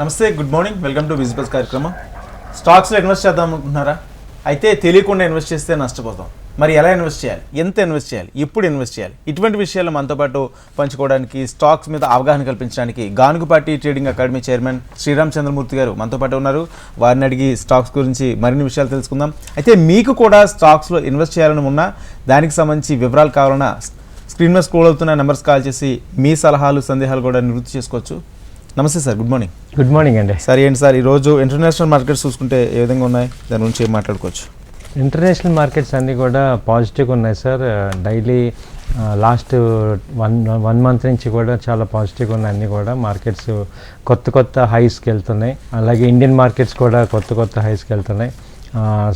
నమస్తే good morning welcome to business కార్యక్రమం. స్టాక్స్లో ఇన్వెస్ట్ చేద్దాం అనుకుంటున్నారా? అయితే తెలియకుండా ఇన్వెస్ట్ చేస్తే నష్టపోతాం. మరి ఎలా ఇన్వెస్ట్ చేయాలి? ఎంత ఇన్వెస్ట్ చేయాలి? ఎప్పుడు ఇన్వెస్ట్ చేయాలి? ఇటువంటి విషయాలు మనతో పాటు పంచుకోవడానికి స్టాక్స్ మీద అవగాహన కల్పించడానికి Ganugupati trading academy chairman Sriram Chandramurthy garu మనతో పాటు ఉన్నారు. వారిని అడిగి స్టాక్స్ గురించి మరిన్ని విషయాలు తెలుసుకుందాం. అయితే మీకు కూడా స్టాక్స్లో ఇన్వెస్ట్ చేయాలని ఉన్నా దానికి సంబంధించి వివరాలు కావాలన్నా స్క్రీన్ మీద స్క్రోల్ అవుతున్న నెంబర్స్ కాల్ చేసి మీ సలహాలు సందేహాలు కూడా నివృత్తి చేసుకోవచ్చు. నమస్తే sir good morning. Good morning అండి. సార్ ఏంటి సార్ ఈరోజు ఇంటర్నేషనల్ మార్కెట్స్ చూసుకుంటే ఏ విధంగా ఉన్నాయి? దాని గురించి ఏం మాట్లాడుకోవచ్చు? ఇంటర్నేషనల్ మార్కెట్స్ అన్నీ కూడా పాజిటివ్గా ఉన్నాయి sir. Daily last one one month నుంచి కూడా చాలా పాజిటివ్గా ఉన్నాయి అన్నీ కూడా మార్కెట్స్ కొత్త కొత్త హైస్కి వెళ్తున్నాయి. అలాగే ఇండియన్ మార్కెట్స్ కూడా కొత్త కొత్త హైస్కి వెళ్తున్నాయి.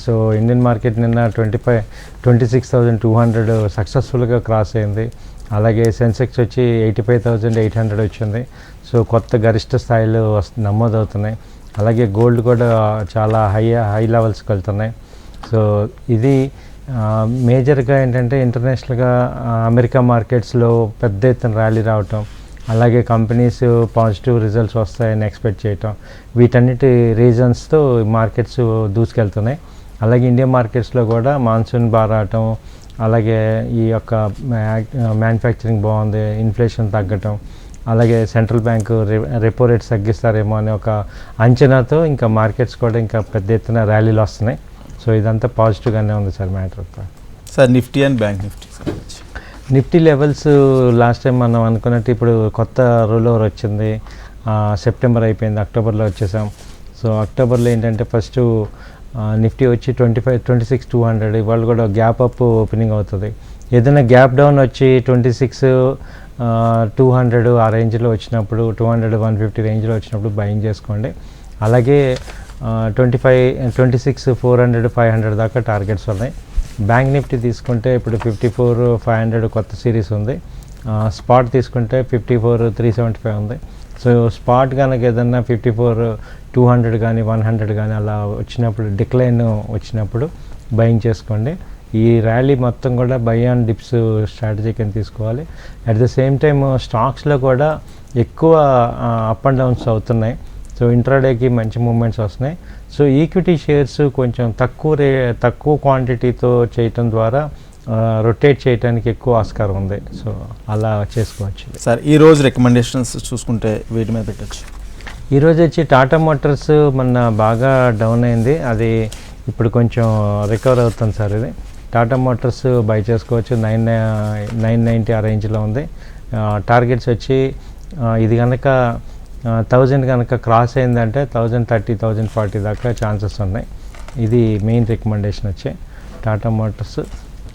సో ఇండియన్ మార్కెట్ నిన్న twenty five twenty six thousand two hundred సక్సెస్ఫుల్గా క్రాస్ అయింది. అలాగే సెన్సెక్స్ వచ్చి eighty five thousand eight hundred వచ్చింది. సో కొత్త గరిష్ట స్థాయిలు వస్తు నమోదవుతున్నాయి. అలాగే గోల్డ్ కూడా చాలా హై హై లెవెల్స్కి వెళ్తున్నాయి సో ఇది మేజర్గా ఏంటంటే ఇంటర్నేషనల్గా అమెరికా మార్కెట్స్లో పెద్ద ఎత్తున ర్యాలీ రావటం అలాగే కంపెనీస్ పాజిటివ్ రిజల్ట్స్ వస్తాయని ఎక్స్పెక్ట్ చేయటం వీటన్నిటి రీజన్స్తో మార్కెట్స్ దూసుకెళ్తున్నాయి. అలాగే ఇండియా మార్కెట్స్లో కూడా మాన్సూన్ బాగా రావటం అలాగే ఈ యొక్క మ్యానుఫ్యాక్చరింగ్ బాగుంది ఇన్ఫ్లేషన్ తగ్గటం అలాగే సెంట్రల్ బ్యాంకు రెపో రేట్స్ తగ్గిస్తారేమో అనే ఒక అంచనాతో ఇంకా మార్కెట్స్ కూడా ఇంకా పెద్ద ఎత్తున ర్యాలీలు వస్తున్నాయి. సో ఇదంతా పాజిటివ్గానే ఉంది sir matter sir Nifty and bank Nifty Nifty levels last time మనం అనుకున్నట్టు ఇప్పుడు కొత్త రూల్ ఓవర్ వచ్చింది సెప్టెంబర్ అయిపోయింది అక్టోబర్లో వచ్చేసాం. సో అక్టోబర్లో ఏంటంటే ఫస్ట్ నిఫ్టీ వచ్చి twenty five twenty six two hundred. ఇవాళ కూడా గ్యాప్ అప్ ఓపెనింగ్ అవుతుంది. ఏదైనా గ్యాప్ డౌన్ వచ్చి ట్వంటీ సిక్స్ టూ హండ్రెడ్ ఆ రేంజ్లో వచ్చినప్పుడు టూ హండ్రెడ్ వన్ ఫిఫ్టీ రేంజ్లో వచ్చినప్పుడు బయింగ్ చేసుకోండి. అలాగే twenty five twenty six four hundred five hundred దాకా టార్గెట్స్ ఉన్నాయి. బ్యాంక్ నిఫ్టీ తీసుకుంటే ఇప్పుడు ఫిఫ్టీ ఫోర్ ఫైవ్ హండ్రెడ్ కొత్త సిరీస్ ఉంది. స్పాట్ తీసుకుంటే fifty four three seventy five ఉంది. సో స్పాట్ కనుక ఏదన్నా ఫిఫ్టీ ఫోర్ టూ హండ్రెడ్ కానీ వన్ హండ్రెడ్ కానీ అలా వచ్చినప్పుడు డిక్లైన్ వచ్చినప్పుడు బయింగ్ చేసుకోండి. ఈ ర్యాలీ మొత్తం కూడా బై అండ్ డిప్స్ స్ట్రాటజీ కింద తీసుకోవాలి. అట్ ద సేమ్ టైమ్ స్టాక్స్లో కూడా ఎక్కువ అప్ అండ్ డౌన్స్ అవుతున్నాయి. సో ఇంట్రాడేకి మంచి మూమెంట్స్ వస్తున్నాయి. సో ఈక్విటీ షేర్స్ కొంచెం తక్కువ రే తక్కువ క్వాంటిటీతో చేయటం ద్వారా రొటేట్ చేయడానికి ఎక్కువ ఆస్కారం ఉంది. సో అలా చేసుకోవచ్చు. సార్ ఈ రోజు రికమెండేషన్స్ చూసుకుంటే వీటి మీద పెట్టచ్చు. ఈరోజు వచ్చి టాటా మోటార్స్ మొన్న బాగా డౌన్ అయింది. అది ఇప్పుడు కొంచెం రికవర్ అవుతుంది సార్ ఇది. టాటా మోటార్స్ బై చేసుకోవచ్చు. నైన్ నైన్ నైంటీ ఆ రేంజ్లో ఉంది. టార్గెట్స్ వచ్చి ఇది కనుక థౌజండ్ కనుక క్రాస్ అయిందంటే థౌజండ్ థర్టీ థౌజండ్ ఫార్టీ దాకా ఛాన్సెస్ ఉన్నాయి. ఇది మెయిన్ రికమెండేషన్ వచ్చి టాటా మోటార్స్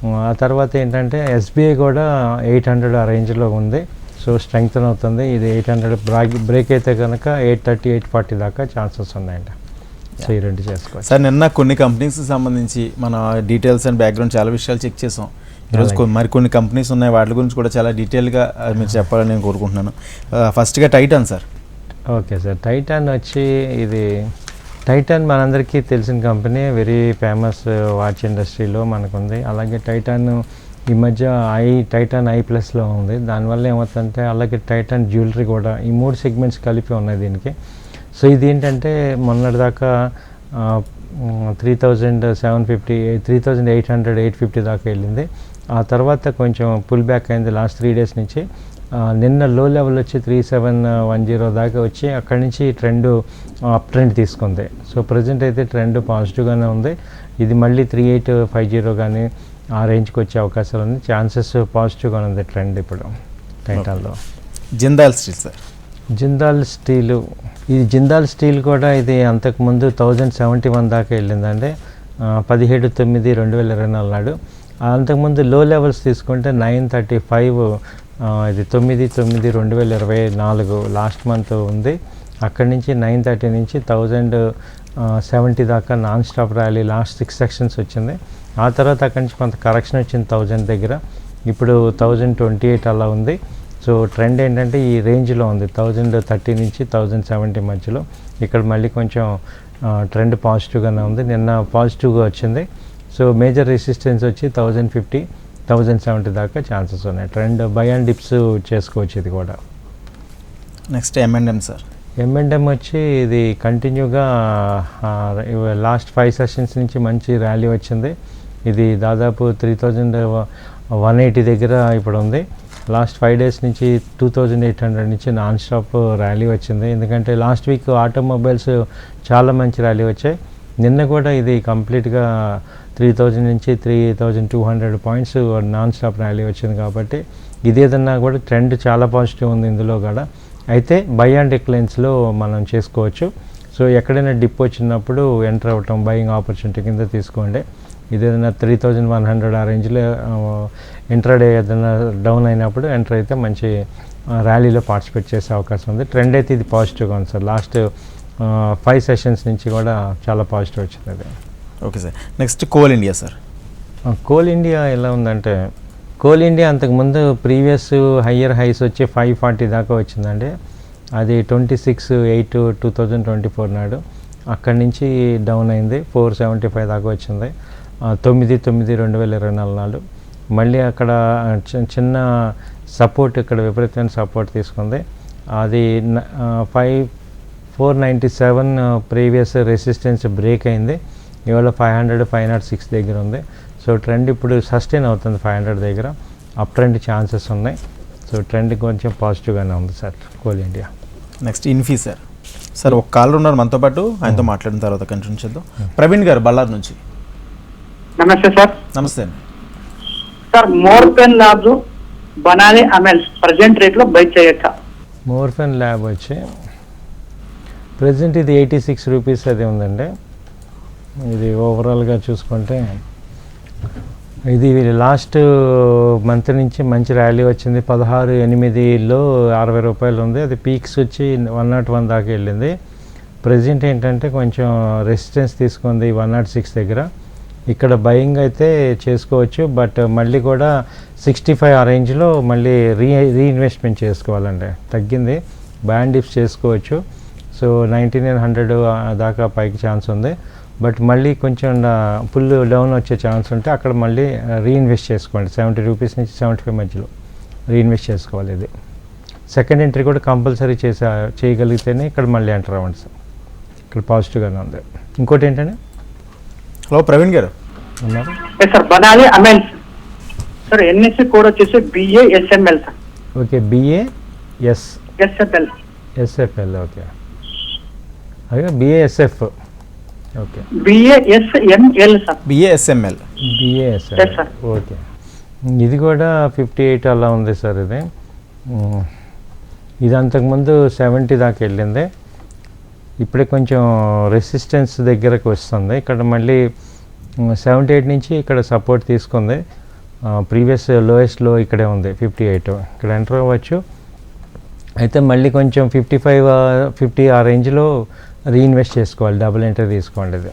ఆ తర్వాత ఏంటంటే ఎస్బీఐ కూడా ఎయిట్ హండ్రెడ్ ఆ రేంజ్లో ఉంది. సో స్ట్రెంగ్తన్ అవుతుంది. ఇది ఎయిట్ హండ్రెడ్ బ్రాక్ బ్రేక్ అయితే కనుక ఎయిట్ థర్టీ ఎయిట్ ఫార్టీ దాకా ఛాన్సెస్ ఉన్నాయండి సో ఈ రెండు చేసుకోవచ్చు. సార్ నిన్న కొన్ని కంపెనీస్కి సంబంధించి మన డీటెయిల్స్ అండ్ బ్యాక్గ్రౌండ్ చాలా విషయాలు చెక్ చేసాం. ఈరోజు కొ- మరి కొన్ని కంపెనీస్ ఉన్నాయి. వాటి గురించి కూడా చాలా డీటెయిల్గా మీరు చెప్పాలని నేను కోరుకుంటున్నాను. ఫస్ట్గా Titan sir. Okay sir. Titan వచ్చి ఇది టైటాన్ మనందరికీ తెలిసిన కంపెనీ వెరీ ఫేమస్ వాచ్ ఇండస్ట్రీలో మనకుంది. అలాగే టైటాన్ ఈ మధ్య ఐ టైటాన్ ఐ ప్లస్లో ఉంది. దానివల్ల ఏమవుతుందంటే అలాగే టైటాన్ జ్యువెలరీ కూడా ఈ మూడు సెగ్మెంట్స్ కలిపి ఉన్నాయి దీనికి. సో ఇది ఏంటంటే మొన్నటిదాకా three thousand seven fifty three thousand eight hundred eight fifty దాకా వెళ్ళింది. ఆ తర్వాత కొంచెం పుల్ బ్యాక్ అయింది లాస్ట్ త్రీ డేస్ నుంచి. నిన్న లో లెవెల్ వచ్చి త్రీ సెవెన్ వన్ జీరో దాకా వచ్చి అక్కడి నుంచి ట్రెండ్ అప్ ట్రెండ్ తీసుకుంది. సో ప్రజెంట్ అయితే ట్రెండ్ పాజిటివ్గానే ఉంది. ఇది మళ్ళీ త్రీ ఎయిట్ ఫైవ్ జీరో కానీ ఆ రేంజ్కి వచ్చే అవకాశాలు ఉంది ఛాన్సెస్ పాజిటివ్గా ఉంది ట్రెండ్ ఇప్పుడు టైటాన్లో. Jindal Steel sir. Jindal Steel ఇది జిందాల్ స్టీల్ కూడా ఇది అంతకుముందు థౌజండ్ సెవెంటీ వన్ దాకా వెళ్ళిందంటే ఆ, పదిహేడు తొమ్మిది రెండు వేల ఇరవై నాలుగు నాడు. అంతకుముందు లో లెవెల్స్ తీసుకుంటే నైన్ థర్టీ ఫైవ్ ఇది తొమ్మిది తొమ్మిది రెండు వేల ఇరవై నాలుగు లాస్ట్ మంత్ ఉంది. అక్కడి నుంచి నైన్ థర్టీ నుంచి థౌజండ్ సెవెంటీ దాకా non stop rally last six sections వచ్చింది. ఆ తర్వాత అక్కడి నుంచి కొంత కరెక్షన్ వచ్చింది థౌజండ్ దగ్గర. ఇప్పుడు థౌజండ్ ట్వంటీ ఎయిట్ అలా ఉంది. సో ట్రెండ్ ఏంటంటే ఈ రేంజ్లో ఉంది. థౌజండ్ థర్టీ నుంచి థౌజండ్ సెవెంటీ మధ్యలో. ఇక్కడ మళ్ళీ కొంచెం ట్రెండ్ పాజిటివ్గానే ఉంది. నిన్న పాజిటివ్గా వచ్చింది. సో మేజర్ రెసిస్టెన్స్ వచ్చి థౌజండ్ ఫిఫ్టీ. థౌజండ్ సెవెంటీ దాకా ఛాన్సెస్ ఉన్నాయి. ట్రెండ్ బై అండ్ డిప్స్ చేసుకోవచ్చు ఇది కూడా. నెక్స్ట్ ఎంఎండ్ఎం సార్ ఎంఎండ్ఎం వచ్చి ఇది కంటిన్యూగా లాస్ట్ ఫైవ్ సెషన్స్ నుంచి మంచి ర్యాలీ వచ్చింది. ఇది దాదాపు త్రీ థౌజండ్ వన్ ఎయిటీ దగ్గర ఇప్పుడు ఉంది. లాస్ట్ ఫైవ్ డేస్ నుంచి టూ థౌజండ్ ఎయిట్ హండ్రెడ్ నుంచి నాన్ స్టాప్ ర్యాలీ వచ్చింది. ఎందుకంటే లాస్ట్ వీక్ ఆటోమొబైల్స్ చాలా మంచి ర్యాలీ వచ్చాయి. నిన్న కూడా ఇది కంప్లీట్గా త్రీ థౌజండ్ నుంచి three thousand two hundred points non stop rally వచ్చింది కాబట్టి ఇదేదన్నా కూడా ట్రెండ్ చాలా పాజిటివ్ ఉంది ఇందులో కూడా. అయితే బై అండ్ డిక్లైన్స్లో మనం చేసుకోవచ్చు. సో ఎక్కడైనా డిప్ వచ్చినప్పుడు ఎంటర్ అవ్వటం బయింగ్ ఆపర్చునిటీ కింద తీసుకోండి. ఇదేదైనా త్రీ థౌజండ్ వన్ హండ్రెడ్ ఆ రేంజ్లో ఇంటర్డే ఏదైనా డౌన్ అయినప్పుడు ఎంటర్ అయితే మంచి ర్యాలీలో పార్టిసిపేట్ చేసే అవకాశం ఉంది. ట్రెండ్ అయితే ఇది పాజిటివ్గా ఉంది సార్ లాస్ట్ ఫైవ్ సెషన్స్ నుంచి కూడా చాలా పాజిటివ్ వచ్చింది అది. Okay sir next Coal India sir Coal India ఎలా ఉందంటే కోల్ ఇండియా అంతకుముందు ప్రీవియస్ హయ్యర్ హైస్ వచ్చి ఫైవ్ ఫార్టీ దాకా వచ్చిందండి. అది twenty six eight two thousand twenty four నాడు అక్కడి నుంచి డౌన్ అయింది ఫోర్ సెవెంటీ ఫైవ్ దాకా వచ్చింది. తొమ్మిది తొమ్మిది రెండు వేల ఇరవై నాలుగు నాడు మళ్ళీ అక్కడ చిన్న సపోర్ట్ ఇక్కడ విపరీతమైన సపోర్ట్ తీసుకుంది. అది five four ninety seven previous resistance break అయింది. ఇవాళ five hundred five nought six దగ్గర ఉంది. సో ట్రెండ్ ఇప్పుడు సస్టైన్ అవుతుంది ఫైవ్ హండ్రెడ్ దగ్గర. అప్ ట్రెండ్ ఛాన్సెస్ ఉన్నాయి. సో ట్రెండ్ కొంచెం పాజిటివ్గానే ఉంది sir Coal India. Next Infy sir. Sir ఒక కాలర్ ఉన్నారు మనతో పాటు. ఆయనతో మాట్లాడిన తర్వాత కంటిన్యూ చేద్దాం. ప్రవీణ్ గారు బళ్ళార్ నుంచి. నమస్తే సార్. నమస్తే అండి. సార్ మోర్ పెన్ ల్యాబ్స్ బనాలి అమెల్స్ ప్రజెంట్ రేట్లో బై చేయొచ్చా? మోర్ఫెన్ ల్యాబ్ వచ్చి ప్రజెంట్ ఇది ఎయిటీ సిక్స్ రూపీస్ అది ఉందండి. ఇది ఓవరాల్గా చూసుకుంటే ఇది లాస్ట్ మంత్ నుంచి మంచి ర్యాలీ వచ్చింది. పదహారు ఎనిమిదిలో అరవై రూపాయలు ఉంది. అది పీక్స్ వచ్చి వన్ నాట్ వన్ దాకా వెళ్ళింది. ప్రజెంట్ ఏంటంటే కొంచెం రెసిస్టెన్స్ తీసుకుంది వన్ నాట్ సిక్స్ దగ్గర. ఇక్కడ బయింగ్ అయితే చేసుకోవచ్చు బట్ మళ్ళీ కూడా సిక్స్టీ ఫైవ్ ఆ రేంజ్లో మళ్ళీ రీ రీఇన్వెస్ట్మెంట్ చేసుకోవాలండి. తగ్గింది. బ్యాండ్ డిప్స్ చేసుకోవచ్చు. సో నైంటీ నైన్ హండ్రెడ్ దాకా పైకి ఛాన్స్ ఉంది. బట్ మళ్ళీ కొంచెం ఫుల్ డౌన్ వచ్చే ఛాన్స్ ఉంటే అక్కడ మళ్ళీ రీఇన్వెస్ట్ చేసుకోండి. సెవెంటీ రూపీస్ నుంచి సెవెంటీ ఫైవ్ మధ్యలో రీఇన్వెస్ట్ చేసుకోవాలి ఇది. సెకండ్ ఎంట్రీ కూడా కంపల్సరీ చేసే చేయగలిగితేనే ఇక్కడ మళ్ళీ ఎంటర్ అవ్వండి సార్. ఇక్కడ పాజిటివ్గానే ఉంది. ఇంకోటి ఏంటంటే హలో ప్రవీణ్ గారు. సార్ బనాలి అమెల్స్ సార్ ఎన్ఎస్సి కోడ్ వచ్చేసి BA SML sir okay BA S SFL SFL okay. అదే BASF okay BA SML sir BASML sir. Okay ఇది కూడా ఫిఫ్టీ ఎయిట్ అలా ఉంది సార్ ఇది. ఇది అంతకుముందు సెవెంటీ దాకా వెళ్ళింది. ఇప్పుడే కొంచెం రెసిస్టెన్స్ దగ్గరకు వస్తుంది. ఇక్కడ మళ్ళీ సెవెంటీ ఎయిట్ నుంచి ఇక్కడ సపోర్ట్ తీసుకుంది. ప్రీవియస్ లోయెస్ట్లో ఇక్కడే ఉంది ఫిఫ్టీ ఎయిట్ ఇక్కడ ఎంటర్ అవ్వచ్చు. అయితే మళ్ళీ కొంచెం ఫిఫ్టీ ఫైవ్ ఫిఫ్టీ ఆ రేంజ్లో రీఇన్వెస్ట్ చేసుకోవాలి డబుల్ ఎంట్రీ తీసుకోండి ఇది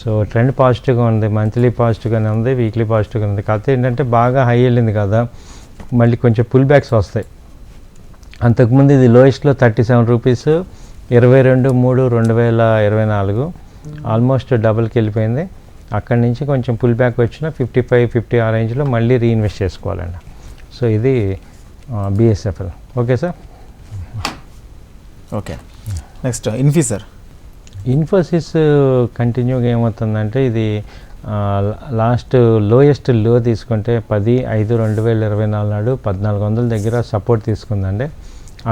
సో ట్రెండ్ పాజిటివ్గా ఉంది మంత్లీ పాజిటివ్గానే ఉంది వీక్లీ పాజిటివ్గా ఉంది. కాకపోతే ఏంటంటే బాగా హై వెళ్ళింది కదా మళ్ళీ కొంచెం పుల్ బ్యాక్స్ వస్తాయి. అంతకుముందు ఇది లోయెస్ట్లో థర్టీ సెవెన్ రూపీస్ ఇరవై రెండు మూడు రెండు వేల ఇరవై నాలుగు ఆల్మోస్ట్ డబుల్కి వెళ్ళిపోయింది. అక్కడి నుంచి కొంచెం పుల్ బ్యాక్ వచ్చిన ఫిఫ్టీ ఫైవ్ ఫిఫ్టీ ఆ రేంజ్లో మళ్ళీ రీఇన్వెస్ట్ చేసుకోవాలండి. సో ఇది BSFL okay sir okay next ఇన్ఫీసర్ Infosys కంటిన్యూగా ఏమవుతుందంటే ఇది లాస్ట్ లోయెస్ట్లో తీసుకుంటే పది ఐదు రెండు వేల ఇరవై నాలుగు నాడు పద్నాలుగు వందల దగ్గర సపోర్ట్ తీసుకుందండి.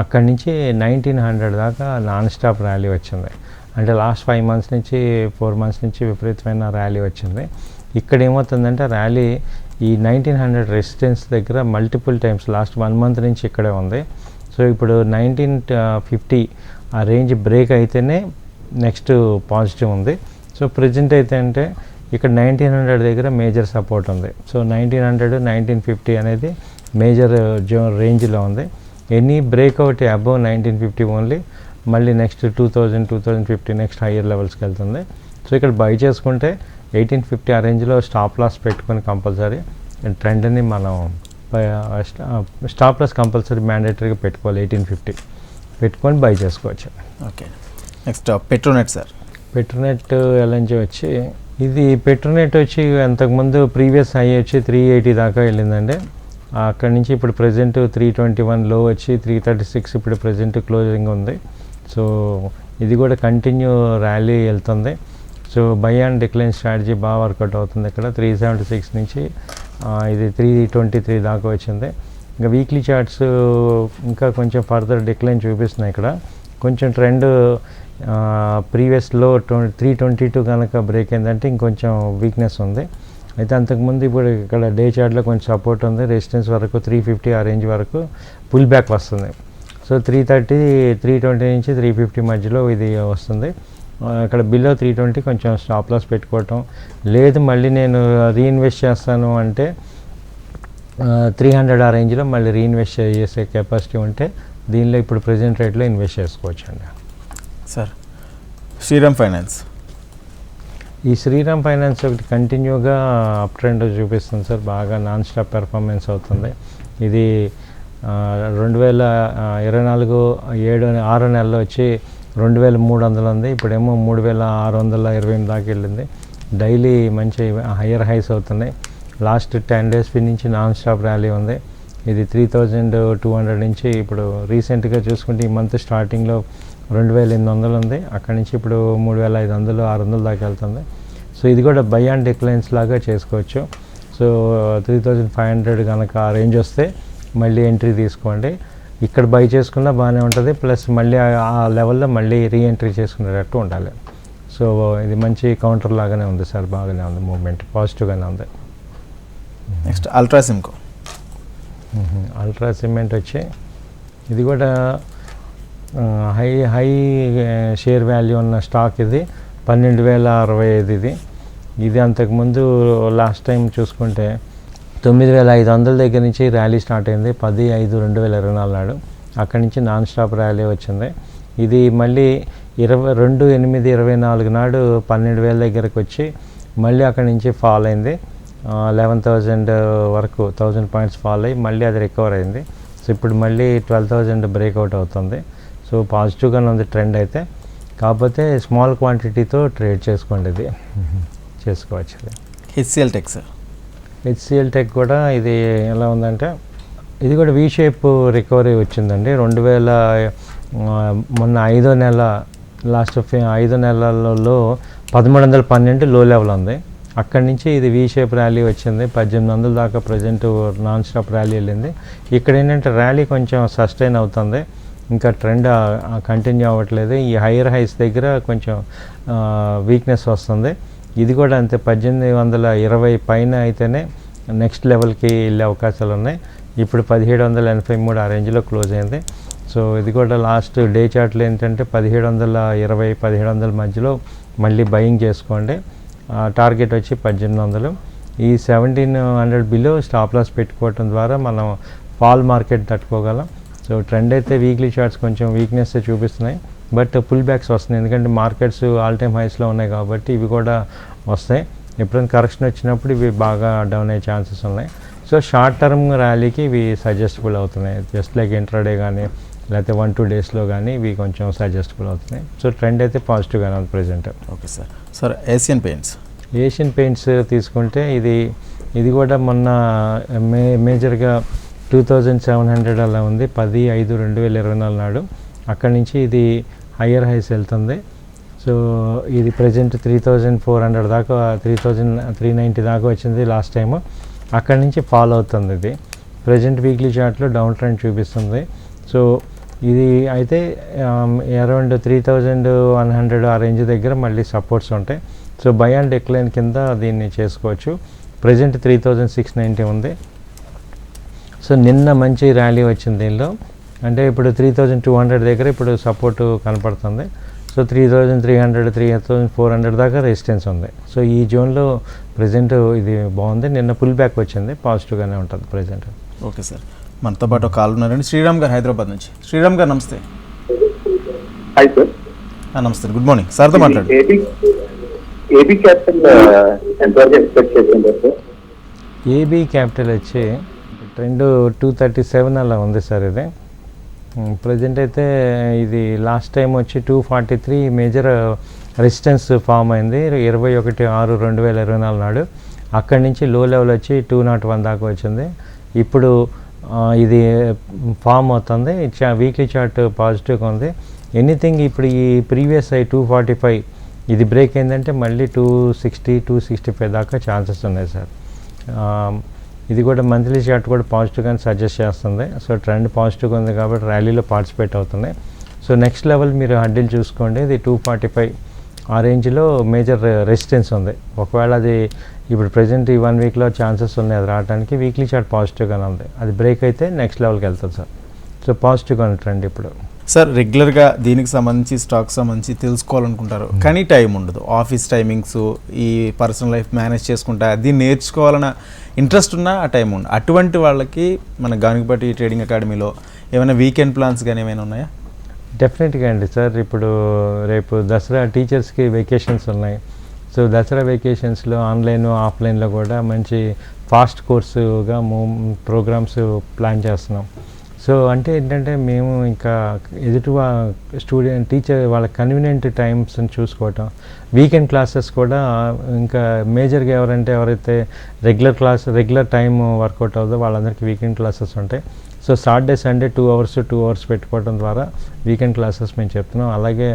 అక్కడి నుంచి నైన్టీన్ హండ్రెడ్ దాకా నాన్ స్టాప్ ర్యాలీ వచ్చింది. అంటే లాస్ట్ ఫైవ్ మంత్స్ నుంచి ఫోర్ మంత్స్ నుంచి విపరీతమైన ర్యాలీ వచ్చింది. ఇక్కడ ఏమవుతుందంటే ర్యాలీ ఈ నైన్టీన్ హండ్రెడ్ రెసిస్టెన్స్ దగ్గర multiple times last one month నుంచి ఇక్కడే ఉంది. సో ఇప్పుడు నైన్టీన్ ఫిఫ్టీ uh, ఆ రేంజ్ బ్రేక్ అయితేనే నెక్స్ట్ పాజిటివ్ ఉంది. సో ప్రజెంట్ అయితే అంటే ఇక్కడ నైన్టీన్ హండ్రెడ్ దగ్గర మేజర్ సపోర్ట్ ఉంది. So nineteen hundred nineteen fifty అనేది మేజర్ జో రేంజ్లో ఉంది. Any breakout above nineteen fifty only మళ్ళీ next two thousand two thousand fifty next higher లెవెల్స్కి వెళ్తుంది. సో ఇక్కడ బై చేసుకుంటే ఎయిటీన్ ఫిఫ్టీ ఆ రేంజ్లో స్టాప్ లాస్ పెట్టుకొని కంపల్సరీ ట్రెండ్ని మనం స్టాప్ లాస్ కంపల్సరీ మ్యాండేటరీగా పెట్టుకోవాలి ఎయిటీన్ ఫిఫ్టీ. పెట్టుకొని బై చేసుకోవచ్చు. Okay next Petronet sir Petronet LNG వచ్చి ఇది పెట్రోనెట్ వచ్చి అంతకుముందు ప్రీవియస్ హై వచ్చి త్రీ ఎయిటీ దాకా వెళ్ళిందండి. అక్కడి నుంచి ఇప్పుడు ప్రజెంట్ త్రీ ట్వంటీ వన్లో వచ్చి త్రీ థర్టీ సిక్స్ ఇప్పుడు ప్రజెంట్ క్లోజింగ్ ఉంది. సో ఇది కూడా కంటిన్యూ ర్యాలీ వెళ్తుంది. So buy and decline strategy బాగా వర్కౌట్ అవుతుంది ఇక్కడ. త్రీ సెవెంటీ సిక్స్ నుంచి ఇది త్రీ ట్వంటీ త్రీ దాకా వచ్చింది. ఇంకా వీక్లీ చార్ట్స్ uh, ఇంకా కొంచెం ఫర్దర్ డిక్లైన్ చూపిస్తున్నాయి ఇక్కడ. కొంచెం ట్రెండ్ ప్రీవియస్లో త్రీ ట్వంటీ టూ కనుక బ్రేక్ అయిందంటే ఇంకొంచెం వీక్నెస్ ఉంది. అయితే అంతకుముందు ఇప్పుడు ఇక్కడ డే చార్ట్లో కొంచెం సపోర్ట్ ఉంది. రెసిస్టెన్స్ వరకు త్రీ ఫిఫ్టీ ఆ రేంజ్ వరకు పుల్ బ్యాక్ వస్తుంది. So three thirty three twenty నుంచి త్రీ ఫిఫ్టీ మధ్యలో ఇది వస్తుంది. అక్కడ బిలో త్రీ ట్వంటీ కొంచెం స్టాప్ లాస్ పెట్టుకోవటం. లేదు మళ్ళీ నేను రీఇన్వెస్ట్ చేస్తాను అంటే త్రీ హండ్రెడ్ ఆ రేంజ్లో మళ్ళీ రీఇన్వెస్ట్ చేసే కెపాసిటీ ఉంటే దీనిలో ఇప్పుడు ప్రజెంట్ రేట్లో ఇన్వెస్ట్ చేసుకోవచ్చు అండి సార్ శ్రీరామ్ ఫైనాన్స్. ఈ శ్రీరామ్ ఫైనాన్స్ ఒకటి కంటిన్యూగా అప్ ట్రెండ్ చూపిస్తుంది సార్ బాగా నాన్ స్టాప్ పెర్ఫార్మెన్స్ అవుతుంది. ఇది రెండు వేల ఇరవై నాలుగు ఏడు ఆరు నెలలు వచ్చి రెండు వేల మూడు వందలు ఉంది. ఇప్పుడేమో మూడు వేల ఆరు వందల ఇరవై ఎనిమిది దాకా వెళ్ళింది. డైలీ మంచి హయ్యర్ హైస్ అవుతున్నాయి. లాస్ట్ టెన్ డేస్ నుంచి నాన్ స్టాప్ ర్యాలీ ఉంది. ఇది త్రీ థౌజండ్ టూ హండ్రెడ్ నుంచి ఇప్పుడు రీసెంట్గా చూసుకుంటే ఈ మంత్ స్టార్టింగ్లో రెండు వేల ఎనిమిది వందలు ఉంది. అక్కడి నుంచి ఇప్పుడు మూడు వేల ఐదు వందలు ఆరు వందల దాకా వెళ్తుంది. సో ఇది కూడా బై అండ్ డిక్లైన్స్ లాగా చేసుకోవచ్చు. So three thousand five hundred కనుక ఆ రేంజ్ వస్తే మళ్ళీ ఎంట్రీ తీసుకోండి. ఇక్కడ బై చేసుకున్నా బాగానే ఉంటుంది. ప్లస్ మళ్ళీ ఆ- ఆ లెవెల్లో మళ్ళీ రీ ఎంట్రీ చేసుకునేటట్టు ఉండాలి. సో ఇది మంచి కౌంటర్ లాగానే ఉంది సార్. బాగానే ఉంది మూమెంట్ పాజిటివ్గానే ఉంది. నెక్స్ట్ అల్ట్రా సిమ్కో. అల్ట్రా సిమెంట్ వచ్చి ఇది కూడా హై హై షేర్ వాల్యూ ఉన్న స్టాక్ ఇది. పన్నెండు వేల అరవై ఐదు ఇది. ఇది అంతకుముందు లాస్ట్ టైం చూసుకుంటే తొమ్మిది వేల ఐదు వందల దగ్గర నుంచి ర్యాలీ స్టార్ట్ అయింది. పది ఐదు రెండు వేల ఇరవై నాలుగు నాడు. అక్కడి నుంచి నాన్ స్టాప్ ర్యాలీ వచ్చింది. ఇది మళ్ళీ ఇరవై రెండు ఎనిమిది ఇరవై నాలుగు నాడు పన్నెండు వేల దగ్గరకు వచ్చి మళ్ళీ అక్కడి నుంచి ఫాల్ అయింది. లెవెన్ థౌజండ్ వరకు థౌజండ్ పాయింట్స్ ఫాల్ అయ్యి మళ్ళీ అది రికవర్ అయింది. సో ఇప్పుడు మళ్ళీ ట్వెల్వ్ థౌజండ్ బ్రేక్అవుట్ అవుతుంది. సో పాజిటివ్గానే ఉంది ట్రెండ్ అయితే. కాకపోతే స్మాల్ క్వాంటిటీతో ట్రేడ్ చేసుకోండి ఇది. చేసుకోవచ్చు ఇది. HCL Tech sir HCL Tech కూడా ఇది ఎలా ఉందంటే ఇది కూడా వీ షేప్ రికవరీ వచ్చిందండి. రెండు వేల మొన్న ఐదో నెల లాస్ట్ ఫి- ఐదో నెలలలో పదమూడు వందల పన్నెండు లో లెవెల్ ఉంది. అక్కడి నుంచి ఇది వీ షేప్ ర్యాలీ వచ్చింది. పద్దెనిమిది వందల దాకా ప్రజెంట్ నాన్ స్టాప్ ర్యాలీ వెళ్ళింది. ఇక్కడ ఏంటంటే ర్యాలీ కొంచెం సస్టైన్ అవుతుంది. ఇంకా ట్రెండ్ కంటిన్యూ అవ్వట్లేదు. ఈ హైయర్ హైస్ దగ్గర కొంచెం వీక్నెస్ వస్తుంది. ఇది కూడా అంతే. పద్దెనిమిది వందల ఇరవై పైన అయితేనే నెక్స్ట్ లెవెల్కి వెళ్ళే అవకాశాలు ఉన్నాయి. ఇప్పుడు పదిహేడు వందల ఎనభై మూడు ఆ రేంజ్లో క్లోజ్ అయింది. సో ఇది కూడా లాస్ట్ డే చార్ట్లు ఏంటంటే పదిహేడు వందల ఇరవై పదిహేడు వందల మధ్యలో మళ్ళీ బయింగ్ చేసుకోండి. టార్గెట్ వచ్చి పద్దెనిమిది వందలు. ఈ seventeen hundred below stop loss పెట్టుకోవటం ద్వారా మనం ఫాల్ మార్కెట్ తట్టుకోగలం. సో ట్రెండ్ అయితే వీక్లీ చార్ట్స్ కొంచెం వీక్నెస్ చూపిస్తున్నాయి. బట్ పుల్ బ్యాక్స్ వస్తున్నాయి. ఎందుకంటే మార్కెట్స్ ఆల్ టైమ్ హైస్లో ఉన్నాయి కాబట్టి ఇవి కూడా వస్తాయి. ఎప్పుడైనా కరెక్షన్ వచ్చినప్పుడు ఇవి బాగా డౌన్ అయ్యే ఛాన్సెస్ ఉన్నాయి. సో షార్ట్ టర్మ్ ర్యాలీకి ఇవి సజెస్టబుల్ అవుతున్నాయి. జస్ట్ లైక్ ఇంట్రాడే కానీ లేకపోతే వన్ టూ డేస్లో కానీ ఇవి కొంచెం సజెస్టబుల్ అవుతున్నాయి. సో ట్రెండ్ అయితే పాజిటివ్గానే ఉంది present. Okay sir. Sir Asian Paints Asian Paints తీసుకుంటే ఇది ఇది కూడా మొన్న మే మేజర్గా టూ థౌజండ్ సెవెన్ హండ్రెడ్ అలా ఉంది. పది ఐదు రెండు వేల ఇరవై నాలుగు నాడు. అక్కడి నుంచి ఇది హయ్యర్ హైస్ వెళ్తుంది. సో ఇది present three thousand four hundred దాకా త్రీ థౌజండ్ త్రీ నైంటీ దాకా వచ్చింది లాస్ట్ టైం అక్కడి నుంచి ఫాలో అవుతుంది ఇది. ప్రజెంట్ వీక్లీ చార్ట్లో డౌన్ ట్రెండ్ చూపిస్తుంది. సో ఇది అయితే around three thousand one hundred ఆ రేంజ్ దగ్గర మళ్ళీ సపోర్ట్స్ ఉంటాయి. సో బై అండ్ డెక్లైన్ కింద దీన్ని చేసుకోవచ్చు. Present three thousand six ninety ఉంది. సో నిన్న మంచి ర్యాలీ వచ్చింది దీనిలో. అంటే ఇప్పుడు త్రీ థౌజండ్ టూ హండ్రెడ్ దగ్గర ఇప్పుడు సపోర్ట్ కనపడుతుంది. So three thousand three hundred three thousand four hundred దాకా రెసిస్టెన్స్ ఉంది. సో ఈ జోన్లో ప్రజెంట్ ఇది బాగుంది. నిన్న పుల్ బ్యాక్ వచ్చింది. పాజిటివ్గానే ఉంటుంది ప్రజెంట్ ఓకే సార్ మనతో పాటు ఒక కాల్ ఉన్నారండి శ్రీరామ్ గారు హైదరాబాద్ నుంచి. శ్రీరామ్ గారు నమస్తే. హాయ్ సార్ నమస్తే. గుడ్ మార్నింగ్ సార్తో మాట్లాడు AB AB Capital AB Capital వచ్చి ట్రెండ్ టూ థర్టీ సెవెన్ అలా ఉంది సార్ ఇది. ప్రజెంట్ అయితే ఇది లాస్ట్ టైం వచ్చి two forty three major resistance form అయింది. ఇరవై ఒకటి ఆరు రెండు వేల ఇరవై నాలుగు నాడు. అక్కడి నుంచి లో లెవెల్ వచ్చి టూ నాట్ వన్ దాకా వచ్చింది. ఇప్పుడు ఇది ఫామ్ అవుతుంది. వీక్లీ చార్ట్ పాజిటివ్గా ఉంది. ఎనీథింగ్ ఇప్పుడు ఈ previous high two forty five ఇది బ్రేక్ ఏంటంటే మళ్ళీ two sixty two sixty five దాకా ఛాన్సెస్ ఉన్నాయి సార్. ఇది కూడా మంత్లీ చార్ట్ కూడా పాజిటివ్గానే సజెస్ట్ చేస్తుంది. సో ట్రెండ్ పాజిటివ్గా ఉంది కాబట్టి ర్యాలీలో పార్టిసిపేట్ అవుతుంది సో నెక్స్ట్ లెవెల్ మీరు హడ్డీలు చూసుకోండి. ఇది టూ ఫార్టీ ఫైవ్ ఆ రేంజ్లో మేజర్ రెసిస్టెన్స్ ఉంది. ఒకవేళ అది ఇప్పుడు ప్రజెంట్ ఈ వన్ వీక్లో ఛాన్సెస్ ఉన్నాయి అది రావడానికి వీక్లీ చార్ట్ పాజిటివ్గానే ఉంది. అది బ్రేక్ అయితే నెక్స్ట్ లెవెల్కి వెళ్తుంది సార్. సో పాజిటివ్గా ట్రెండ్ ఇప్పుడు. సార్ రెగ్యులర్గా దీనికి సంబంధించి స్టాక్ సంబంధించి తెలుసుకోవాలనుకుంటారు. కానీ టైం ఉండదు. ఆఫీస్ టైమింగ్స్ ఈ పర్సనల్ లైఫ్ మేనేజ్ చేసుకుంటా దీన్ని నేర్చుకోవాలన్న ఇంట్రెస్ట్ ఉన్నా ఆ టైం ఉండదు అటువంటి వాళ్ళకి మన గానికపట్టి ట్రేడింగ్ అకాడమీలో ఏమైనా వీకెండ్ ప్లాన్స్ కానీ ఏమైనా ఉన్నాయా? డెఫినెట్గా అండి సార్. ఇప్పుడు రేపు దసరా టీచర్స్కి వెకేషన్స్ ఉన్నాయి. సో దసరా వెకేషన్స్లో ఆన్లైన్ ఆఫ్లైన్లో కూడా మంచి ఫాస్ట్ కోర్సుగా ప్రోగ్రామ్స్ ప్లాన్ చేస్తున్నాం. సో అంటే ఏంటంటే మేము ఇంకా ఎదుటి స్టూడెంట్ టీచర్ వాళ్ళ కన్వీనియంట్ టైమ్స్ని చూసుకోవటం. వీకెండ్ క్లాసెస్ కూడా ఇంకా మేజర్గా ఎవరంటే ఎవరైతే regular class regular time work out అవుతుందో వాళ్ళందరికీ వీకెండ్ క్లాసెస్ ఉంటాయి. So Saturday Sunday two hours two hours పెట్టుకోవడం ద్వారా వీకెండ్ క్లాసెస్ మేము చెప్తున్నాం. అలాగే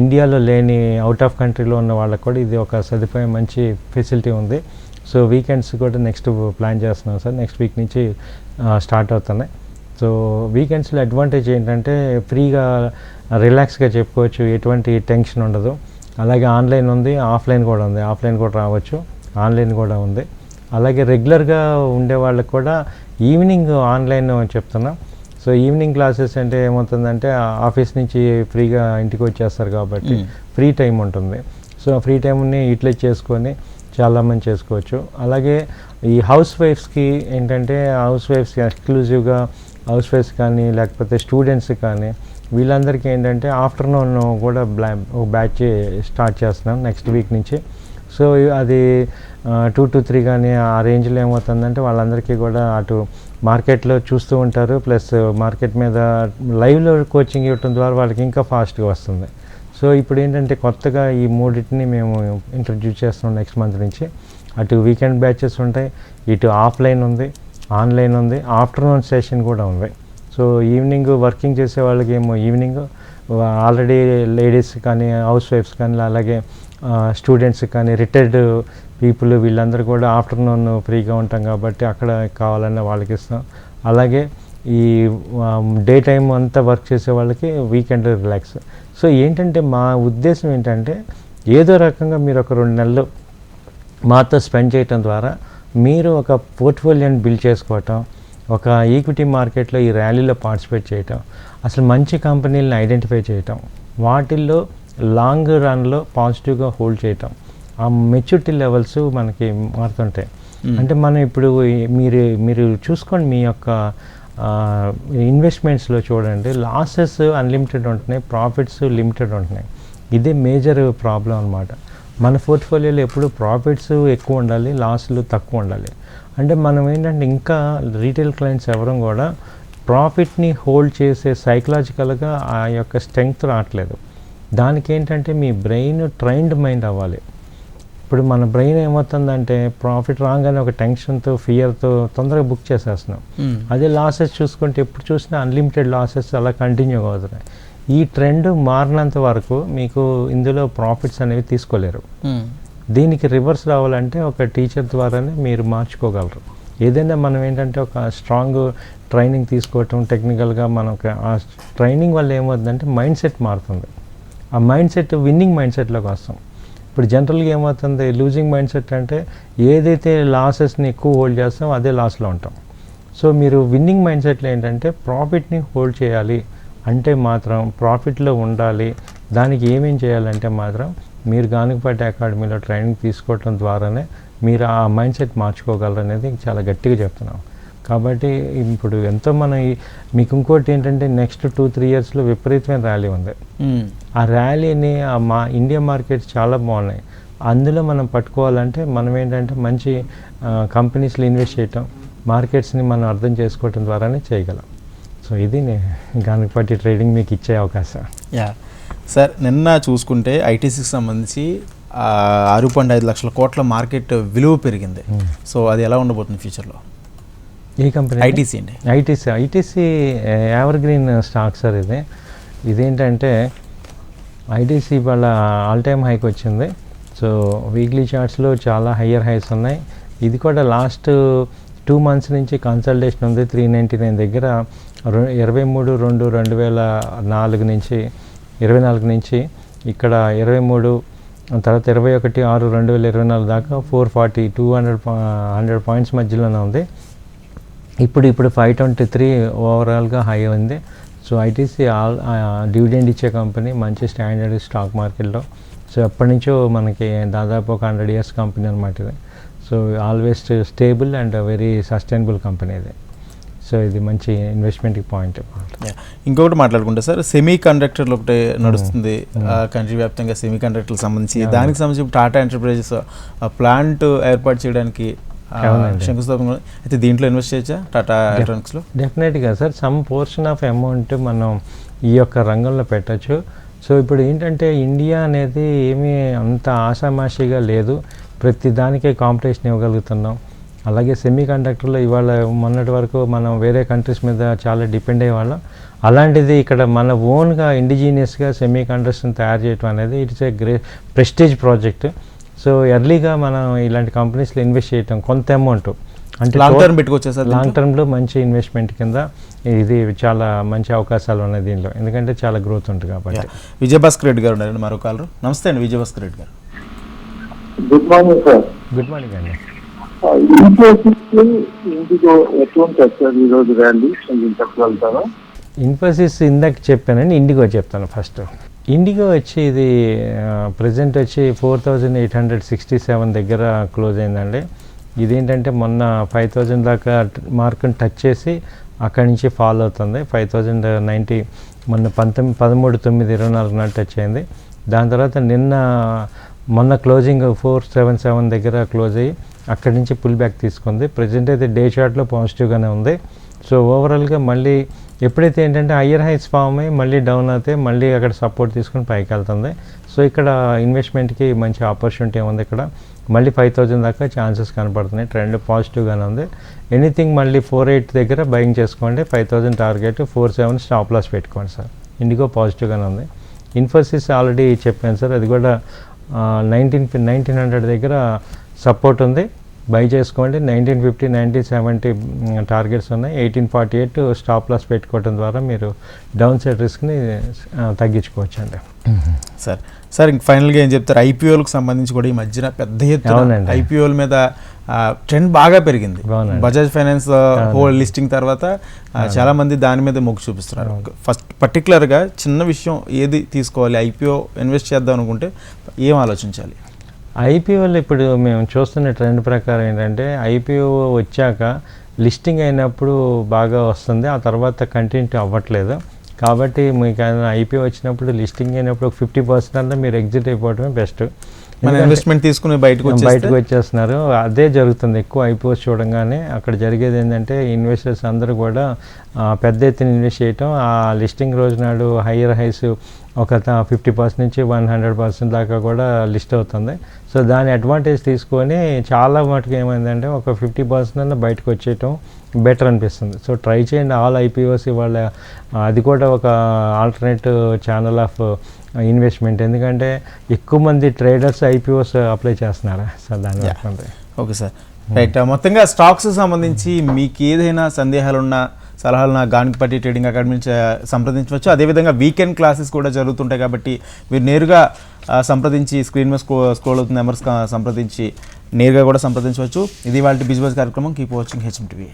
ఇండియాలో లేని అవుట్ ఆఫ్ కంట్రీలో ఉన్న వాళ్ళకి కూడా ఇది ఒక సదుపాయం మంచి ఫెసిలిటీ ఉంది. సో వీకెండ్స్ కూడా నెక్స్ట్ ప్లాన్ చేస్తున్నాం సార్. నెక్స్ట్ వీక్ నుంచి స్టార్ట్ అవుతున్నాయి. సో వీకెండ్స్లో అడ్వాంటేజ్ ఏంటంటే ఫ్రీగా రిలాక్స్గా చెప్పుకోవచ్చు. ఎటువంటి టెన్షన్ ఉండదు. అలాగే ఆన్లైన్ ఉంది ఆఫ్లైన్ కూడా ఉంది. ఆఫ్లైన్ కూడా రావచ్చు. ఆన్లైన్ కూడా ఉంది. అలాగే రెగ్యులర్గా ఉండే వాళ్ళకి కూడా ఈవినింగ్ ఆన్లైన్ చెప్తున్నాం. సో ఈవినింగ్ క్లాసెస్ అంటే ఏమవుతుందంటే ఆఫీస్ నుంచి ఫ్రీగా ఇంటికి వచ్చేస్తారు కాబట్టి. ఫ్రీ టైం ఉంటుంది. సో ఫ్రీ టైంని యూటిలైజ్ చేసుకొని చాలామంది చేసుకోవచ్చు. అలాగే ఈ హౌస్ వైఫ్స్కి ఏంటంటే హౌస్ వైఫ్స్కి ఎక్స్క్లూజివ్గా హౌస్ వైఫ్స్ కానీ లేకపోతే స్టూడెంట్స్ కానీ వీళ్ళందరికీ ఏంటంటే ఆఫ్టర్నూన్ కూడా బ్లా ఒక బ్యాచ్ స్టార్ట్ చేస్తున్నాం నెక్స్ట్ వీక్ నుంచి. సో అది టూ టు త్రీ కానీ ఆ రేంజ్లో ఏమవుతుందంటే వాళ్ళందరికీ కూడా అటు మార్కెట్లో చూస్తూ ఉంటారు. ప్లస్ మార్కెట్ మీద లైవ్లో కోచింగ్ ఇవ్వటం ద్వారా వాళ్ళకి ఇంకా ఫాస్ట్గా వస్తుంది. సో ఇప్పుడు ఏంటంటే కొత్తగా ఈ మూడింటిని మేము ఇంట్రడ్యూస్ చేస్తున్నాం నెక్స్ట్ మంత్ నుంచి. అటు వీకెండ్ బ్యాచెస్ ఉంటాయి ఇటు ఆఫ్లైన్ ఉంది ఆన్లైన్ ఉంది ఆఫ్టర్నూన్ సెషన్ కూడా ఉంది. సో ఈవినింగ్ వర్కింగ్ చేసే వాళ్ళకి ఏమో ఈవినింగ్ ఆల్రెడీ లేడీస్ కానీ హౌస్ వైఫ్స్ కానీ అలాగే స్టూడెంట్స్ కానీ రిటైర్డ్ పీపుల్ వీళ్ళందరూ కూడా ఆఫ్టర్నూన్ ఫ్రీగా ఉంటాం కాబట్టి అక్కడ కావాలన్న వాళ్ళకి ఇస్తాం అలాగే ఈ డే టైం అంతా వర్క్ చేసే వాళ్ళకి వీకెండ్ రిలాక్స్. సో ఏంటంటే మా ఉద్దేశం ఏంటంటే ఏదో రకంగా మీరు ఒక రెండు నెలలు మాతో స్పెండ్ చేయటం ద్వారా మీరు ఒక పోర్ట్ఫోలియోని బిల్డ్ చేసుకోవటం ఒక ఈక్విటీ మార్కెట్లో ఈ ర్యాలీలో పార్టిసిపేట్ చేయటం అసలు మంచి కంపెనీలను ఐడెంటిఫై చేయటం వాటిల్లో లాంగ్ రన్లో పాజిటివ్గా హోల్డ్ చేయటం ఆ మెచ్యూరిటీ లెవెల్స్ మనకి మారుతుంటాయి. అంటే మనం ఇప్పుడు మీరు మీరు చూసుకోండి మీ యొక్క ఇన్వెస్ట్మెంట్స్లో చూడండి. లాసెస్ అన్లిమిటెడ్ ఉంటున్నాయి ప్రాఫిట్స్ లిమిటెడ్ ఉంటున్నాయి. ఇదే మేజర్ ప్రాబ్లం అనమాట మన పోర్ట్ఫోలియోలో ఎప్పుడు ప్రాఫిట్స్ ఎక్కువ ఉండాలి లాస్లు తక్కువ ఉండాలి. అంటే మనం ఏంటంటే ఇంకా రీటైల్ క్లయింట్స్ ఎవరు కూడా ప్రాఫిట్ని హోల్డ్ చేసే సైకలాజికల్గా ఆ యొక్క స్ట్రెంగ్త్ రావట్లేదు. దానికి ఏంటంటే మీ బ్రెయిన్ ట్రైన్డ్ మైండ్ అవ్వాలి. ఇప్పుడు మన బ్రెయిన్ ఏమవుతుందంటే ప్రాఫిట్ రాగానే ఒక టెన్షన్తో ఫియర్తో తొందరగా బుక్ చేసేస్తున్నాం. అదే లాసెస్ చూసుకుంటే ఎప్పుడు చూసినా అన్లిమిటెడ్ లాసెస్ అలా కంటిన్యూగా అవుతున్నాయి. ఈ ట్రెండ్ మారినంత వరకు మీకు ఇందులో ప్రాఫిట్స్ అనేవి తీసుకోలేరు. దీనికి రివర్స్ రావాలంటే ఒక టీచర్ ద్వారానే మీరు మార్చుకోగలరు. ఏదైనా మనం ఏంటంటే ఒక స్ట్రాంగ్ ట్రైనింగ్ తీసుకోవటం టెక్నికల్గా మనం ఒక- ఆ ట్రైనింగ్ వల్ల ఏమవుతుందంటే మైండ్ సెట్ మారుతుంది. ఆ మైండ్ సెట్ విన్నింగ్ మైండ్ సెట్లోకి వస్తాం. ఇప్పుడు జనరల్గా ఏమవుతుంది? లూజింగ్ మైండ్ సెట్ అంటే ఏదైతే లాసెస్ని ఎక్కువ హోల్డ్ చేస్తామో అదే లాస్లో ఉంటాం. సో మీరు విన్నింగ్ మైండ్ సెట్లో ఏంటంటే ప్రాఫిట్ని హోల్డ్ చేయాలి. అంటే మాత్రం ప్రాఫిట్లో ఉండాలి. దానికి ఏమేం చేయాలంటే మాత్రం మీరు గానుగపేట అకాడమీలో ట్రైనింగ్ తీసుకోవటం ద్వారానే మీరు ఆ మైండ్ సెట్ మార్చుకోగలరు అనేది చాలా గట్టిగా చెప్తున్నాం. కాబట్టి ఇప్పుడు ఎంతో మన మీకు ఇంకోటి ఏంటంటే నెక్స్ట్ టూ త్రీ ఇయర్స్లో విపరీతమైన ర్యాలీ ఉంది. ఆ ర్యాలీని ఆ మా ఇండియా మార్కెట్స్ చాలా బాగున్నాయి. అందులో మనం పట్టుకోవాలంటే మనం ఏంటంటే మంచి కంపెనీస్లో ఇన్వెస్ట్ చేయటం మార్కెట్స్ని మనం అర్థం చేసుకోవటం ద్వారానే చేయగలం. సో ఇది నేను గానుగపట్టి ట్రేడింగ్ మీకు ఇచ్చే అవకాశం. యా సార్ నిన్న చూసుకుంటే ఐటీసీకి సంబంధించి ఆరు పాయింట్ ఐదు లక్షల కోట్ల మార్కెట్ విలువ పెరిగింది. Hmm. సో అది ఎలా ఉండబోతుంది ఫ్యూచర్లో ఈ కంపెనీ ఐటీసీ అండి. ITC ITC evergreen stock sir ఇది. ఇదేంటంటే ఐటీసీ వాళ్ళ ఆల్ టైమ్ హైక్ వచ్చింది. సో వీక్లీ చార్ట్స్లో చాలా హయ్యర్ హైస్ ఉన్నాయి. ఇది కూడా లాస్ట్ టూ మంత్స్ నుంచి కన్సల్టేషన్ ఉంది. త్రీ నైంటీ నైన్ దగ్గర ఇరవై మూడు రెండు రెండు వేల నాలుగు నుంచి ఇరవై నాలుగు నుంచి ఇక్కడ ఇరవై మూడు తర్వాత ఇరవై ఒకటి ఆరు రెండు వేల ఇరవై నాలుగు దాకా four forty two hundred hundred points మధ్యలోనే ఉంది. ఇప్పుడు ఇప్పుడు ఫైవ్ ట్వంటీ త్రీ ఓవరాల్గా హై ఉంది సో ఐటీసీ ఆల్ డివిడెండ్ ఇచ్చే కంపెనీ మంచి స్టాండర్డ్ స్టాక్ మార్కెట్లో సో ఎప్పటి నుంచో మనకి దాదాపు ఒక హండ్రెడ్ ఇయర్స్ కంపెనీ అనమాట ఇది. So always stable and very sustainable company ఇది. సో ఇది మంచి ఇన్వెస్ట్మెంట్ పాయింట్. ఇంకొకటి మాట్లాడుకుంటే సార్ సెమీ కండక్టర్లు ఒకటి నడుస్తుంది. కంట్రీ వ్యాప్తంగా సెమీ కండక్టర్లకు సంబంధించి. దానికి సంబంధించి టాటా ఎంటర్ప్రైజెస్ ప్లాంట్ ఏర్పాటు చేయడానికి. శంకుస్థాపన అయితే దీంట్లో ఇన్వెస్ట్ చేయొచ్చా? టాటా ఎలక్ట్రానిక్స్లో డెఫినెట్గా sir some portion of amount మనం ఈ యొక్క రంగంలో పెట్టచ్చు. సో ఇప్పుడు ఏంటంటే ఇండియా అనేది ఏమీ అంత ఆషామాషిగా లేదు. ప్రతి దానికే కాంపిటీషన్ ఇవ్వగలుగుతున్నాం. అలాగే సెమీ కండక్టర్లో ఇవాళ మొన్నటి వరకు మనం వేరే కంట్రీస్ మీద చాలా డిపెండ్ అయ్యేవాళ్ళం అలాంటిది ఇక్కడ మన ఓన్గా ఇండిజీనియస్గా సెమీ కండక్టర్స్ని తయారు చేయడం అనేది it's a great prestige project so ఎర్లీగా మనం ఇలాంటి కంపెనీస్లో ఇన్వెస్ట్ చేయటం కొంత అమౌంట్ అంటే లాంగ్ టర్మ్ పెట్టుకోవచ్చా సార్ లాంగ్ టర్మ్లో మంచి ఇన్వెస్ట్మెంట్ కింద ఇది చాలా మంచి అవకాశాలు ఉన్నాయి దీనిలో ఎందుకంటే చాలా గ్రోత్ ఉంటుంది కాబట్టి. విజయభాస్కర్ రెడ్డి గారు ఉన్నారండి మరో కాలరు. నమస్తే అండి విజయభాస్కర్ రెడ్డి గారు. Good morning sir good morning అండి. ఇన్ఫోసిస్ ఇంటికి ఎటువంటి సార్ ఈరోజు ర్యాలీ కొంచెం చెప్పగలుగుతారా? ఇన్ఫోసిస్ ఇందాక చెప్పానండి ఇండిగో చెప్తాను ఫస్ట్. ఇండిగో వచ్చి ఇది ప్రజెంట్ వచ్చి four thousand eight hundred sixty seven దగ్గర క్లోజ్ అయిందండి. ఇదేంటంటే మొన్న ఫైవ్ థౌజండ్ దాకా మార్కుని టచ్ చేసి అక్కడి నుంచి ఫాల్ అవుతుంది. ఫైవ్ థౌజండ్ నైంటీ మొన్న పంతొమ్మిది పదమూడు తొమ్మిది ఇరవై నాలుగు నాడు టచ్ అయింది. దాని తర్వాత నిన్న మొన్న క్లోజింగ్ ఫోర్ సెవెన్ సెవెన్ దగ్గర క్లోజ్ అయ్యి అక్కడి నుంచి పుల్ బ్యాక్ తీసుకుంది. ప్రజెంట్ అయితే డే షార్ట్లో పాజిటివ్గానే ఉంది. సో ఓవరాల్గా మళ్ళీ ఎప్పుడైతే ఏంటంటే హయ్యర్ హైట్స్ ఫామ్ అయ్యి మళ్ళీ డౌన్ అయితే మళ్ళీ అక్కడ సపోర్ట్ తీసుకుని పైకి వెళ్తుంది. సో ఇక్కడ ఇన్వెస్ట్మెంట్కి మంచి ఆపర్చునిటీ ఉంది ఇక్కడ? మళ్ళీ ఫైవ్ థౌజండ్ దాకా ఛాన్సెస్ కనపడుతున్నాయి. ట్రెండ్ పాజిటివ్గానే ఉంది. ఎనీథింగ్ మళ్ళీ ఫోర్ ఎయిట్ దగ్గర బయింగ్ చేసుకోండి. Five thousand target four seven stop loss పెట్టుకోండి సార్. ఇండిగో పాజిటివ్గానే ఉంది. ఇన్ఫోసిస్ ఆల్రెడీ చెప్పాను సార్. అది కూడా నైన్టీన్ నైన్టీన్ హండ్రెడ్ దగ్గర సపోర్ట్ ఉంది. బై చేసుకోండి. Nineteen fifty nineteen seventy targets ఉన్నాయి. Eighteen forty eight stop loss పెట్టుకోవడం ద్వారా మీరు డౌన్ సైడ్ రిస్క్ని తగ్గించుకోవచ్చు అండి సార్ సార్ ఇంక ఫైనల్గా ఏం చెప్తారు? ఐపీఓలకు సంబంధించి కూడా ఈ మధ్యన పెద్ద ఎత్తున. ఐపీఓల మీద ట్రెండ్ బాగా పెరిగింది. బజాజ్ ఫైనాన్స్ హోల్ లిస్టింగ్ తర్వాత చాలా మంది దాని మీద మొగ్గు చూపిస్తున్నారు. ఫస్ట్ పర్టికులర్గా చిన్న విషయం ఏది తీసుకోవాలి? ఐపీఓ ఇన్వెస్ట్ చేద్దాం అనుకుంటే ఏం ఆలోచించాలి? ఐపీఓలో ఇప్పుడు మేము చూస్తున్న ట్రెండ్ ప్రకారం ఏంటంటే ఐపీఓ వచ్చాక లిస్టింగ్ అయినప్పుడు బాగా వస్తుంది. ఆ తర్వాత కంటిన్యూ అవ్వట్లేదు. కాబట్టి మీకు ఐపీఓ వచ్చినప్పుడు లిస్టింగ్ అయినప్పుడు ఒక ఫిఫ్టీ పర్సెంట్ అంతా మీరు ఎగ్జిట్ అయిపోవడమే బెస్ట్. ఇన్వెస్ట్మెంట్ తీసుకుని బయటకు బయటకు వచ్చేస్తే వచ్చేస్తున్నారు. అదే జరుగుతుంది. ఎక్కువ ఐపీఓస్ చూడంగానే అక్కడ జరిగేది ఏంటంటే ఇన్వెస్టర్స్ అందరూ కూడా పెద్ద ఎత్తున ఇన్వెస్ట్ చేయటం. ఆ లిస్టింగ్ రోజు నాడు హయ్యర్ హైస్ ఒక ఫిఫ్టీ పర్సెంట్ నుంచి వన్ హండ్రెడ్ పర్సెంట్ దాకా కూడా లిస్ట్ అవుతుంది. సో దాని అడ్వాంటేజ్ తీసుకొని చాలా మటుకు ఏమైందంటే ఒక ఫిఫ్టీ పర్సెంట్ అన్న బయటకు వచ్చేయటం బెటర్ అనిపిస్తుంది. సో ట్రై చేయండి ఆల్ ఐపీఓస్ ఇవాళ. అది కూడా ఒక ఆల్టర్నేట్ ఛానల్ ఆఫ్ ఇన్వెస్ట్మెంట్. ఎందుకంటే ఎక్కువ మంది ట్రేడర్స్ ఐపీఓస్ అప్లై చేస్తున్నారు? సో దాని ఓకే సార్. రైట్. మొత్తంగా స్టాక్స్ సంబంధించి మీకు ఏదైనా సందేహాలు ఉన్నా సలహాలు నా గానిపట్టి ట్రేడింగ్ అకాడమీ సంప్రదించవచ్చు. అదేవిధంగా వీకెండ్ క్లాసెస్ కూడా జరుగుతుంటాయి కాబట్టి మీరు నేరుగా సంప్రదించి స్క్రీన్ మీద స్క్రో స్క్రోల్ అవుతున్న నెంబర్స్ సంప్రదించి నేరుగా కూడా సంప్రదించవచ్చు. ఇది వాళ్ళ బిజినెస్ కార్యక్రమం. Keep watching HM TV.